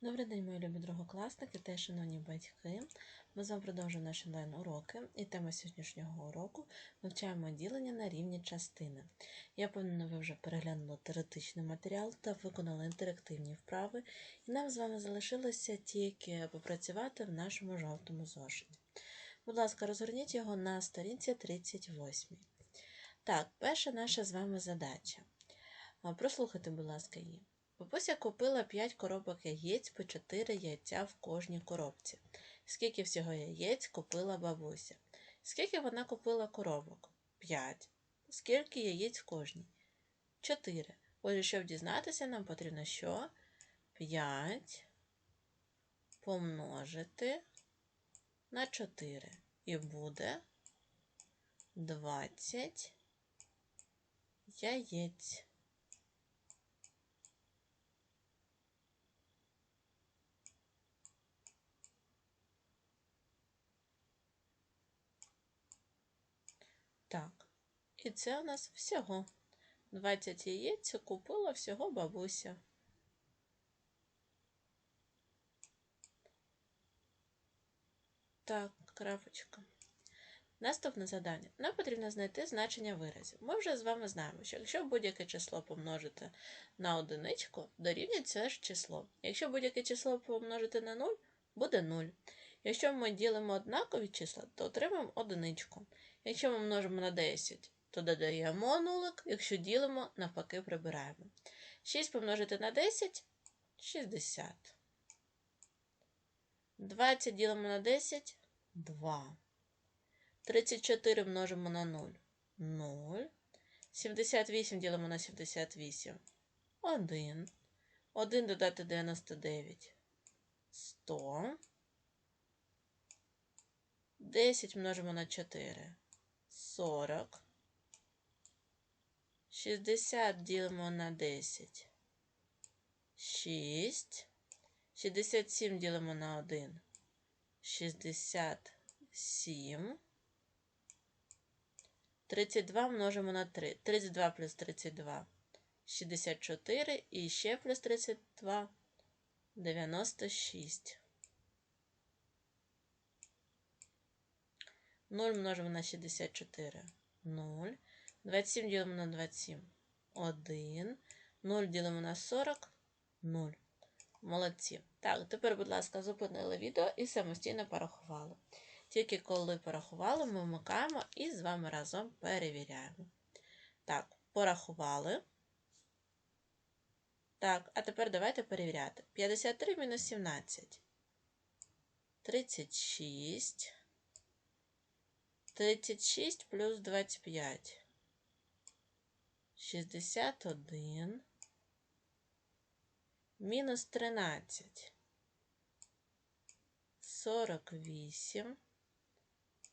Добрий день, мої любі другокласники та шановні батьки. Ми з вами продовжуємо наші онлайн-уроки, і тема сьогоднішнього уроку вивчаємо ділення на рівні частини. Я певна, ви вже переглянули теоретичний матеріал та виконали інтерактивні вправи, і нам з вами залишилося тільки попрацювати в нашому жовтому зошиті. Будь ласка, розгорніть його на сторінці 38. Так, перша наша з вами задача. Прослухайте, будь ласка, її. Бабуся купила 5 коробок яєць по 4 яйця в кожній коробці. Скільки всього яєць купила бабуся? Скільки вона купила коробок? 5. Скільки яєць в кожній? 4. Отже, щоб дізнатися, нам потрібно що? 5 помножити на 4. І буде 20 яєць. Так, і це у нас всього. 20 яєць купила всього бабуся. Так, крапочка. Наступне завдання. Нам потрібно знайти значення виразів. Ми вже з вами знаємо, що якщо будь-яке число помножити на одиничку, дорівнює це ж число. Якщо будь-яке число помножити на 0, буде 0. Якщо ми ділимо однакові числа, то отримаємо одиничку. Якщо ми множимо на 10, то додаємо нулик, якщо ділимо, навпаки, прибираємо. 6 помножити на 10 60. 20 ділимо на 10 2. 34 множимо на 0 0. 78 ділимо на 78 1. 1 додати 99 100. 10 множимо на 4 40. 60 ділимо на 10 6. 67 ділимо на 1 67. 32 множимо на 3. 32 плюс 32 64 і ще плюс 32 96. 0 множимо на 64 0. 27 ділимо на 27 1. 0 ділимо на 40 0. Молодці. Так, тепер, будь ласка, зупинили відео і самостійно порахували. Тільки коли порахували, ми вмикаємо і з вами разом перевіряємо. Так, порахували. Так, а тепер давайте перевіряти. 53 мінус 17. 36. 36 плюс 25. 61. Мінус 13. 48.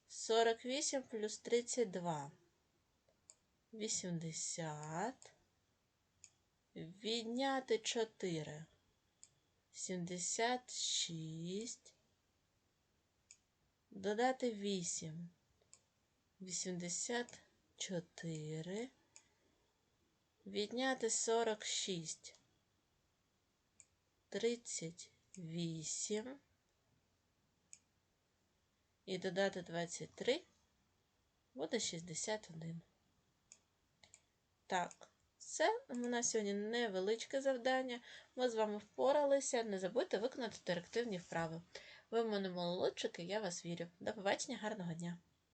48 плюс 32. 80. Відняти 4. 76. Додати 8. 84. Відняти 46. 38. І додати 23 буде 61. Так, це у нас сьогодні невеличке завдання. Ми з вами впоралися. Не забудьте виконати інтерактивні вправи. Ви в мене молодчики, я вас вірю. До побачення, гарного дня!